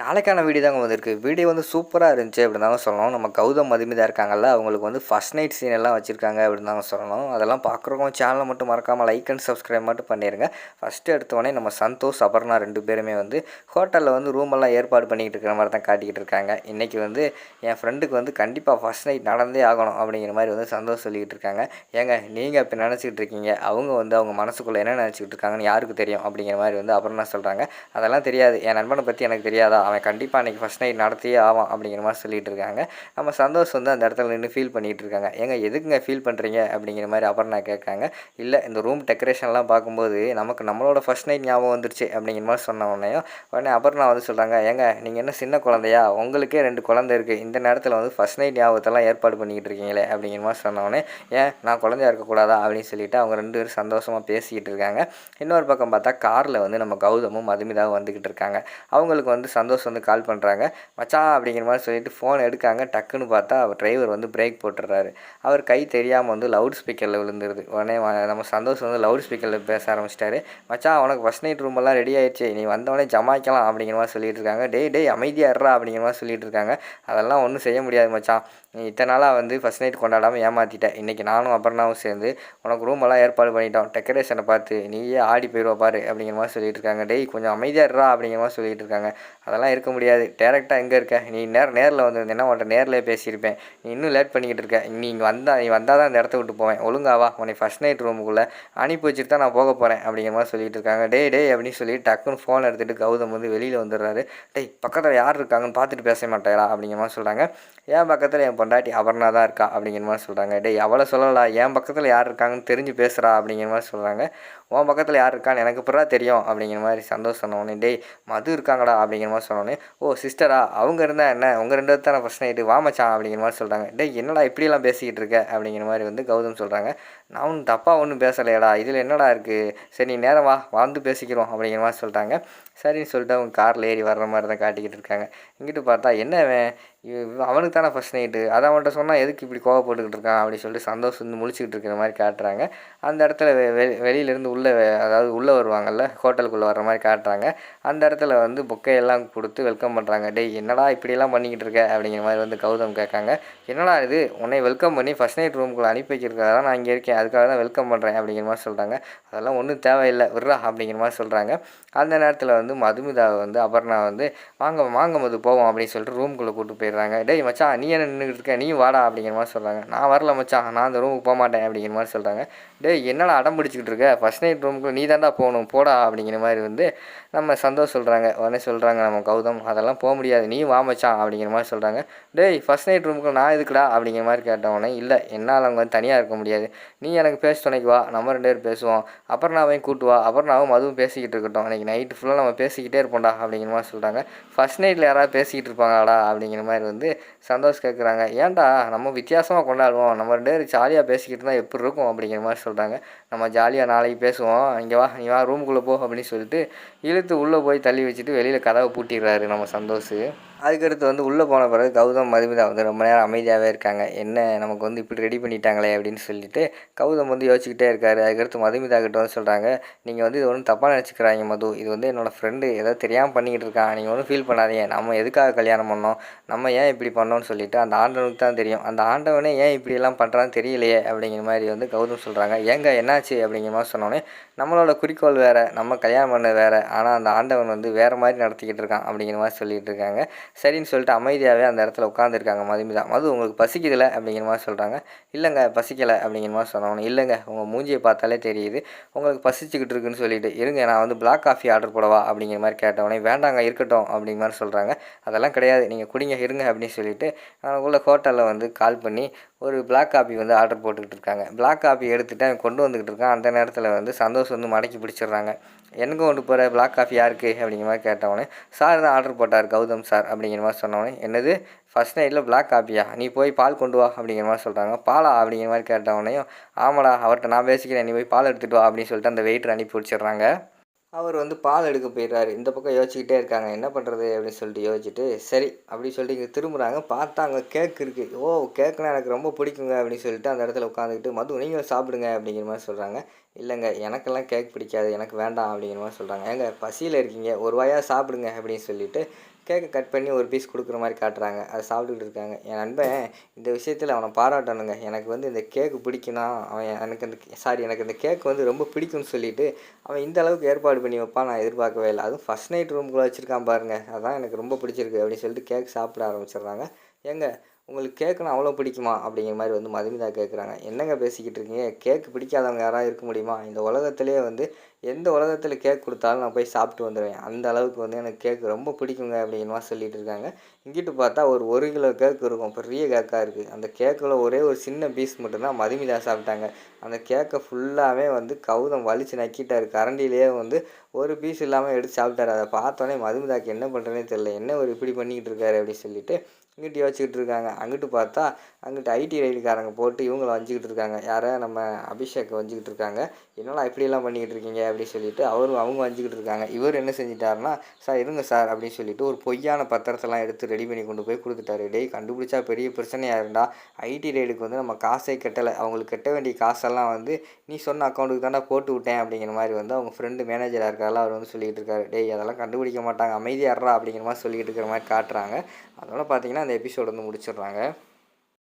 நாளைக்கான வீடியோ தாங்க வந்திருக்கு. வீடியோ வந்து சூப்பராக இருந்துச்சு அப்படின்னு தாங்க சொல்லணும். நம்ம கௌதம் மதுமிதா இருக்காங்கல்ல அவங்களுக்கு வந்து ஃபஸ்ட் நைட் சீன் எல்லாம் வச்சுருக்காங்க அப்படின்னு தாங்க சொல்லணும். அதெல்லாம் பார்க்குறவங்க சேனலை மட்டும் மறக்காமல் லைக் அண்ட் சப்ஸ்கிரைப் மட்டும் பண்ணிடுங்க ஃபஸ்ட்டு எடுத்தோடனே நம்ம சந்தோஷ் அபர்ணா ரெண்டு பேருமே வந்து ஹோட்டலில் வந்து ரூமெல்லாம் ஏற்பாடு பண்ணிக்கிட்டு இருக்கிற மாதிரி தான் காட்டிக்கிட்டு இருக்காங்க. இன்றைக்கி வந்து என் ஃப்ரெண்டுக்கு வந்து கண்டிப்பாக ஃபஸ்ட் நைட் நடந்தே ஆகணும் அப்படிங்கிற மாதிரி வந்து சந்தோஷ் சொல்லிக்கிட்டு இருக்காங்க. ஏங்க நீங்கள் இப்போ நினச்சிக்கிட்டு இருக்கீங்க? அவங்க வந்து அவங்க மனசுக்குள்ளே என்ன நினச்சிக்கிட்டு இருக்காங்கன்னு யாருக்கு தெரியும் அப்படிங்கிற மாதிரி வந்து அபர்ணா சொல்கிறாங்க அதெல்லாம் தெரியாது. என் நண்பனை பற்றி எனக்கு தெரியாதா? அவன் கண்டிப்பாக அன்றைக்கி ஃபஸ்ட் நைட் நடத்தியே ஆவான் அப்படிங்கிற மாதிரி சொல்லிகிட்டு இருக்காங்க. நம்ம சந்தோஷ் வந்து அந்த இடத்துல நின்று ஃபீல் பண்ணிகிட்டு இருக்காங்க. ஏங்க எதுக்குங்க ஃபீல் பண்ணுறீங்க அப்படிங்கிற மாதிரி அபர்ணா கேட்காங்க. இல்லை இந்த ரூம் டெக்கரேஷன்லாம் பார்க்கும்போது நமக்கு நம்மளோட ஃபஸ்ட் நைட் ஞாபகம் வந்துருச்சு அப்படிங்கிற மாதிரி சொன்ன உடனே உடனே அபர்ணா வந்து சொல்கிறாங்க ஏங்க நீங்கள் என்ன சின்ன குழந்தையா? உங்களுக்கே ரெண்டு குழந்தை இருக்குது இந்த நேரத்தில் வந்து ஃபஸ்ட் நைட் ஞாபகத்தெல்லாம் ஏற்பாடு பண்ணிக்கிட்டு இருக்கீங்களே அப்படிங்கிற மாதிரி சொன்னோடனே ஏன் நான் குழந்தையா இருக்கக்கூடாதா? அப்படின்னு சொல்லிட்டு அவங்க ரெண்டு பேரும் சந்தோஷமாக பேசிக்கிட்டு இருக்காங்க. இன்னொரு பக்கம் பார்த்தா காரில் வந்து நம்ம கௌதமும் மதுமிதாவும் வந்துக்கிட்டு இருக்காங்க. அவங்களுக்கு வந்து சந்தோஷம் சந்தோஷ் வந்து கால் பண்ணுறாங்க மச்சான் அப்படிங்கிற மாதிரி சொல்லிட்டு ஃபோன் எடுக்காங்க டக்குன்னு பார்த்தா அவர் டிரைவர் வந்து பிரேக் போட்டுடுறாரு. அவர் கை தெரியாமல் வந்து லவுட் ஸ்பீக்கரில் விழுந்துருது. உடனே நம்ம சந்தோஷ் வந்து லவுட் ஸ்பீக்கரில் பேச ஆரம்பிச்சிட்டாரு. மச்சான் உனக்கு ஃபஸ்ட் நைட் ரூமெல்லாம் ரெடி ஆயிடுச்சு. நீ வந்தவொடனே ஜமாய்க்கலாம் அப்படிங்கிற மாதிரி சொல்லிட்டு இருக்காங்க. டேய் டேய் அமைதியாக இருறா அப்படிங்கிற மாதிரி சொல்லிட்டு இருக்காங்க. அதெல்லாம் ஒன்றும் செய்ய முடியாது மச்சான். நீ இத்தனை நாளாக வந்து ஃபஸ்ட் நைட் கொண்டாடாமல் ஏமாற்றிட்டேன் இன்றைக்கி நானும் அபர்ணாவும் சேர்ந்து உனக்கு ரூமெல்லாம் ஏற்பாடு பண்ணிட்டோம். டெக்கரேஷனை பார்த்து நீயே ஆடி போயிடுவா பாரு அப்படிங்கிற மாதிரி சொல்லிட்டு இருக்காங்க. டேய் கொஞ்சம் அமைதியாக இருறா அப்படிங்கிற மாதிரி சொல்லிட்டு இருக்காங்க. அதெல்லாம் இருக்க முடியாது. டேரெக்டாக எங்கே இருக்க? நீ நேரம் நேரில் வந்திருந்தேன்னா உன்ட்ட நேரில் பேசியிருப்பேன். நீ இன்னும் லேட் பண்ணிக்கிட்டு இருக்க. நீ இங்கே வந்தால் நீ வந்தால் தான் இந்த இடத்த விட்டு போவேன். ஒழுங்காவா உன்னை ஃபஸ்ட் நைட் ரூமுக்குள்ளே அனுப்பி வச்சுட்டு தான் நான் போக போகிறேன் அப்படிங்கிற மாதிரி சொல்லிகிட்டு இருக்காங்க. டேய் டேய் அப்படின்னு சொல்லி டக்குன்னு ஃபோன் எடுத்துகிட்டு கௌதம் வந்து வெளியில் வந்துடுறாரு. டேய் பக்கத்தில் யார் இருக்காங்கன்னு பார்த்துட்டு பேச மாட்டேங்களா அப்படிங்கிற மாதிரி சொல்கிறாங்க என் பக்கத்தில் என் பொண்டாட்டி அபர்ணா தான் இருக்கா அப்படிங்கிற மாதிரி சொல்கிறாங்க டேய் அவளை சொல்லலா என் பக்கத்தில் யார் இருக்காங்கன்னு தெரிஞ்சு பேசுகிறா அப்படிங்கிற மாதிரி சொல்கிறாங்க உன் பக்கத்தில் யார் இருக்கான்னு எனக்கு பிறா தெரியும் அப்படிங்கிற மாதிரி சந்தோஷம் சொன்னோடனே டேய் மது இருக்காங்கடா அப்படிங்கிற மாதிரி சொன்னோடனே ஓ சிஸ்டரா அவங்க இருந்தால் என்ன? உங்கள் ரெண்டு பேர் தானே ஃபஸ்ட் நைட்டு வாமச்சான் அப்படிங்கிற மாதிரி சொல்கிறாங்க டேய் என்னடா இப்படியெல்லாம் பேசிக்கிட்டு இருக்க? அப்படிங்கிற மாதிரி வந்து கௌதம் சொல்கிறாங்க நான் ஒன்றும் தப்பாக ஒன்றும் பேசலையடா. இதில் என்னடா இருக்குது சரி நீ நேரம் வா. வாழ்ந்து பேசிக்கிறோம் அப்படிங்கிற மாதிரி சொல்லிட்டாங்க. சரின்னு சொல்லிட்டு அவங்க காரில் ஏறி வர்ற மாதிரி தான் காட்டிக்கிட்டு இருக்காங்க. இங்கிட்டு பார்த்தா என்ன அவனுக்கு தானே ஃபஸ்ட் நைட்டு அதை அவன்கிட்ட சொன்னால் எதுக்கு இப்படி கோவப்பட்டுக்கிட்டு இருக்கான்? அப்படின்னு சொல்லிட்டு சந்தோஷம் வந்து முழிச்சிக்கிட்டு இருக்கிற மாதிரி காட்டுறாங்க. அந்த இடத்துல வெ வெளியிலேருந்து உள்ளே அதாவது உள்ளே வருவாங்கல்ல ஹோட்டலுக்குள்ளே வர்ற மாதிரி காட்டுறாங்க. அந்த இடத்துல வந்து பொக்கையெல்லாம் கொடுத்து வெல்கம் பண்ணுறாங்க டேய் என்னடா இப்படியெல்லாம் பண்ணிக்கிட்டு இருக்க? அப்படிங்கிற மாதிரி வந்து கௌதம் கேட்காங்க. என்னடா இது? உன்னை வெல்கம் பண்ணி ஃபஸ்ட் நைட் ரூமுக்குள்ளே அனுப்பி வைக்கிறதுக்காக தான் நான் இங்கே இருக்கேன். அதுக்காக தான் வெல்கம் பண்ணுறேன் அப்படிங்கிற மாதிரி சொல்கிறாங்க அதெல்லாம் ஒன்றும் தேவையில்லை விட்றா அப்படிங்கிற மாதிரி சொல்கிறாங்க அந்த நேரத்தில் வந்து மதுமிதாவை வந்து அபர்ணா வந்து வாங்க வாங்க மது போவோம் அப்படின்னு சொல்லிட்டு ரூம்குள்ளே கூட்டு போயிடுறாங்க. டேய் மச்சான் நீ என்ன நின்றுட்டு இருக்க? நீ வாடா அப்படிங்கிற மாதிரி சொல்கிறாங்க நான் வரல மச்சான் நான் அந்த ரூமுக்கு போக மாட்டேன் அப்படிங்கிற மாதிரி சொல்கிறாங்க டேய் என்னடா அடம் பிடிச்சிக்கிட்டு இருக்க? ஃபஸ்ட் நைட் ரூமுக்கு நீ தாண்டா போகணும் போடா அப்படிங்கிற மாதிரி வந்து நம்ம சந்தோஷ் சொல்கிறாங்க உடனே சொல்கிறாங்க நம்ம கௌதம். அதெல்லாம் போக முடியாது நீ வா மச்சான் அப்படிங்கிற மாதிரி சொல்கிறாங்க டேய் ஃபஸ்ட் நைட் ரூமுக்கு நான் எதுக்குடா? அப்படிங்கிற மாதிரி கேட்டவொடனே இல்லை என்னால் அங்கே வந்து தனியாக இருக்க முடியாது. நீ எனக்கு பேச துணைக்கு வா. நம்ம ரெண்டு பேரும் பேசுவோம். அப்புறம் நான் அவன் கூட்டு வா. அபர்ணாவும் மதுவும் பேசிக்கிட்டு இருக்கட்டும். அன்றைக்கி நைட்டு ஃபுல்லாக நம்ம பேசிக்கிட்டே இருப்போம்டா அப்படிங்கிற மாதிரி சொல்கிறாங்க ஃபஸ்ட் நைட்டில் யாராவது பேசிக்கிட்டு இருப்பாங்களாடா அப்படிங்கிற மாதிரி வந்து சந்தோஷ் கேட்குறாங்க ஏன்டா நம்ம வித்தியாசமாக கொண்டாடுவோம். நம்ம ரெண்டு பேரும் ஜாலியாக பேசிக்கிட்டு இருந்தால் எப்படி இருக்கும் அப்படிங்கிற மாதிரி சொல்கிறாங்க நம்ம ஜாலியாக நாளைக்கு பேசுவோம். இங்கே வா நீ வா ரூமுக்குள்ளே போ அப்படின்னு சொல்லிட்டு இழுத்து உள்ளே போய் தள்ளி வச்சுட்டு வெளியில் கதவை பூட்டிடுறாரு நம்ம சந்தோஷ். அதுக்கடுத்து வந்து உள்ளே போன பிறகு கௌதம் மதுமிதா வந்து ரொம்ப நேரம் அமைதியாகவே இருக்காங்க. என்ன நமக்கு வந்து இப்படி ரெடி பண்ணிட்டாங்களே அப்படின்னு சொல்லிட்டு கௌதம் வந்து யோசிச்சுக்கிட்டே இருக்காரு. அதுக்கடுத்து மதுமிதா கிட்ட வந்து சொல்கிறாங்க நீங்கள் வந்து இது ஒன்றும் தப்பாக நினச்சிக்கிறாங்க மது. இது வந்து என்னோடய ஃப்ரெண்டு ஏதோ தெரியாமல் பண்ணிக்கிட்டு இருக்கான். நீங்கள் ஒன்றும் ஃபீல் பண்ணாதீங்க. நம்ம எதுக்காக கல்யாணம் பண்ணோம்? நம்ம ஏன் இப்படி பண்ணோம்னு சொல்லிட்டு அந்த ஆண்டவனுக்கு தான் தெரியும். அந்த ஆண்டவனே ஏன் இப்படியெல்லாம் பண்ணுறான்னு தெரியலையே அப்படிங்கிற மாதிரி வந்து கௌதம் சொல்கிறாங்க ஏங்க என்னாச்சு? அப்படிங்கிற மாதிரி சொன்னோன்னே நம்மளோட குறிக்கோள் வேறு. நம்ம கல்யாணம் பண்ண வேறு. ஆனால் அந்த ஆண்டவன் வந்து வேறு மாதிரி நடத்திக்கிட்டு இருக்கான் அப்படிங்கிற மாதிரி சொல்லிகிட்டு இருக்காங்க. சரின்னு சொல்லிட்டு அமைதியாகவே அந்த இடத்துல உட்காந்துருக்காங்க மதுமிதா. மது உங்களுக்கு பசிக்குதுல அப்படிங்கிற மாதிரி சொல்கிறாங்க இல்லைங்க பசிக்கலை அப்படிங்கிற மாதிரி சொன்னவொன்னே இல்லைங்க உங்கள் மூஞ்சியை பார்த்தாலே தெரியுது. உங்களுக்கு பசிச்சுக்கிட்டு இருக்குன்னு சொல்லிட்டு இருங்க நான் வந்து பிளாக் காஃபி ஆர்டர் போடவா அப்படிங்கிற மாதிரி கேட்டவொடனே வேண்டாங்க இருக்கட்டும் அப்படிங்கிற மாதிரி சொல்கிறாங்க அதெல்லாம் கிடையாது. நீங்கள் குடிங்க இருங்க அப்படின்னு சொல்லிட்டு உள்ள ஹோட்டலில் வந்து கால் பண்ணி ஒரு பிளாக் காப்பி வந்து ஆர்டர் போட்டுக்கிட்டு இருக்காங்க பிளாக் காப்பி எடுத்துகிட்டு அவன் கொண்டு வந்துக்கிட்டு இருக்கான். அந்த நேரத்தில் வந்து சந்தோஷ் வந்து மடக்கி பிடிச்சிடுறாங்க. எனக்கு கொண்டு போகிற பிளாக் காஃபி யாருக்கு? அப்படிங்கிற மாதிரி கேட்டவொடனே சார் தான் ஆர்டர் போட்டார் கௌதம் சார். அப்படிங்கிற மாதிரி சொன்னவொடனே என்னது? ஃபஸ்ட் நைட்டில் பிளாக் காப்பியா நீ போய் பால் கொண்டு வா. அப்படிங்கிற மாதிரி சொல்கிறாங்க பாலா? அப்படிங்கிற மாதிரி கேட்டவொடனையும் ஆமாடா அவர்கிட்ட நான் பேசிக்கிறேன். நீ போய் பால் எடுத்துகிட்டு வா. அப்படின்னு சொல்லிட்டு அந்த வெயிட்டர் அனுப்பி வச்சிடுறாங்க அவர் வந்து பால் எடுக்க போயிடுறாரு. இந்த பக்கம் யோசிச்சுக்கிட்டே இருக்காங்க. என்ன பண்ணுறது அப்படின்னு சொல்லிட்டு யோசிச்சுட்டு சரி அப்படின்னு சொல்லிட்டு இங்கே திரும்புகிறாங்க பார்த்தா அங்கே கேக் இருக்குது ஓ கேக்குனா எனக்கு ரொம்ப பிடிக்குங்க அப்படின்னு சொல்லிட்டு அந்த இடத்துல உட்காந்துக்கிட்டு மது நீங்கள் சாப்பிடுங்க அப்படிங்கிற மாதிரி சொல்கிறாங்க இல்லைங்க எனக்கெல்லாம் கேக் பிடிக்காது எனக்கு வேண்டாம் அப்படிங்கிற மாதிரி சொல்கிறாங்க ஏங்க பசியில் இருக்கீங்க ஒரு வாயாக சாப்பிடுங்க அப்படின்னு சொல்லிட்டு கேக்கை கட் பண்ணி ஒரு பீஸ் கொடுக்குற மாதிரி காட்டுறாங்க. அதை சாப்பிட்டுக்கிட்டு இருக்காங்க. என் நண்பன் இந்த விஷயத்தில் அவனை பாராட்டணுங்க. எனக்கு வந்து இந்த கேக்கு பிடிக்கணும் அவன் எனக்கு அந்த சாரி எனக்கு இந்த கேக் வந்து ரொம்ப பிடிக்கும்னு சொல்லிட்டு அவன் இந்த அளவுக்கு ஏற்பாடு பண்ணி வைப்பான் நான் எதிர்பார்க்கவே இல்லை. அதுவும் ஃபஸ்ட் நைட் ரூம்குள்ளே வச்சுருக்கான் பாருங்கள் அதான் எனக்கு ரொம்ப பிடிச்சிருக்கு அப்படின்னு சொல்லிட்டு கேக் சாப்பிட ஆரம்பிச்சிடுறாங்க. ஏங்க உங்களுக்கு கேக்குனா அவ்வளோ பிடிக்குமா? அப்படிங்கிற மாதிரி வந்து மதுமிதா கேட்குறாங்க என்னங்க பேசிக்கிட்டு இருக்கீங்க? கேக்கு பிடிக்காதவங்க யாராவது இருக்க முடியுமா? இந்த உலகத்துலேயே வந்து எந்த உலகத்தில் கேக் கொடுத்தாலும் நான் போய் சாப்பிட்டு வந்துடுவேன் அந்த அளவுக்கு வந்து எனக்கு கேக் ரொம்ப பிடிக்குங்க அப்படிங்கிற மாதிரி சொல்லிட்டு இருக்காங்க. இங்கிட்டு பார்த்தா ஒரு ஒரு கிலோ கேக் இருக்கும். பெரிய கேக்காக இருக்குது அந்த கேக்கில் ஒரே ஒரு சின்ன பீஸ் மட்டும்தான் மதுமிதா சாப்பிட்டாங்க. அந்த கேக்கை ஃபுல்லாகவே வந்து கௌதம் வலிச்சு நக்கிட்டார். கரண்டிலேயே வந்து ஒரு பீஸ் இல்லாமல் எடுத்து சாப்பிட்டாரு. அதை பார்த்தோன்னே மதுமிதாக்கு என்ன பண்ணுறதுனே தெரில என்ன ஒரு இப்படி பண்ணிக்கிட்டு இருக்காரு அப்படின்னு சொல்லிட்டு இங்கிட்டு யோசிச்சுக்கிட்டு இருக்காங்க. அங்கிட்டு பார்த்தா அங்கிட்டு ஐடி ரைடுக்காரங்க போட்டு இவங்கள வஞ்சிக்கிட்டு இருக்காங்க. யாரை நம்ம அபிஷேக் வஞ்சிக்கிட்டு இருக்காங்க. என்னடா இப்படியெல்லாம் பண்ணிக்கிட்டு இருக்கீங்க அப்படின்னு சொல்லிட்டு அவரும் அவங்க வஞ்சிக்கிட்டு இருக்காங்க. இவர் என்ன செஞ்சிட்டாருன்னா சார் இருங்க சார் அப்படின்னு சொல்லிட்டு ஒரு பொய்யான பத்திரத்தெல்லாம் எடுத்து ரெடி பண்ணி கொண்டு போய் கொடுத்துட்டாரு. டேய் கண்டுபிடிச்சா பெரிய பிரச்சனையாக இருந்தால் ஐடி ரைடுக்கு வந்து நம்ம காசே கட்டலை. அவங்களுக்கு கட்ட வேண்டிய காசெல்லாம் வந்து நீ சொன்ன அக்கௌண்ட்டுக்கு தாண்டா போட்டு விட்டேன் அப்படிங்கிற மாதிரி வந்து அவங்க ஃப்ரெண்டு மேனேஜராக இருக்கால அவர் வந்து சொல்லிகிட்டு இருக்காரு. டேய் அதெல்லாம் கண்டுபிடிக்க மாட்டாங்க. அமைதியாடுறா அப்படிங்கிற மாதிரி சொல்லிகிட்டு இருக்கிற மாதிரி காட்டுறாங்க. அதனால் பார்த்தீங்கன்னா அந்த எபிசோடு வந்து முடிச்சிடுறாங்க.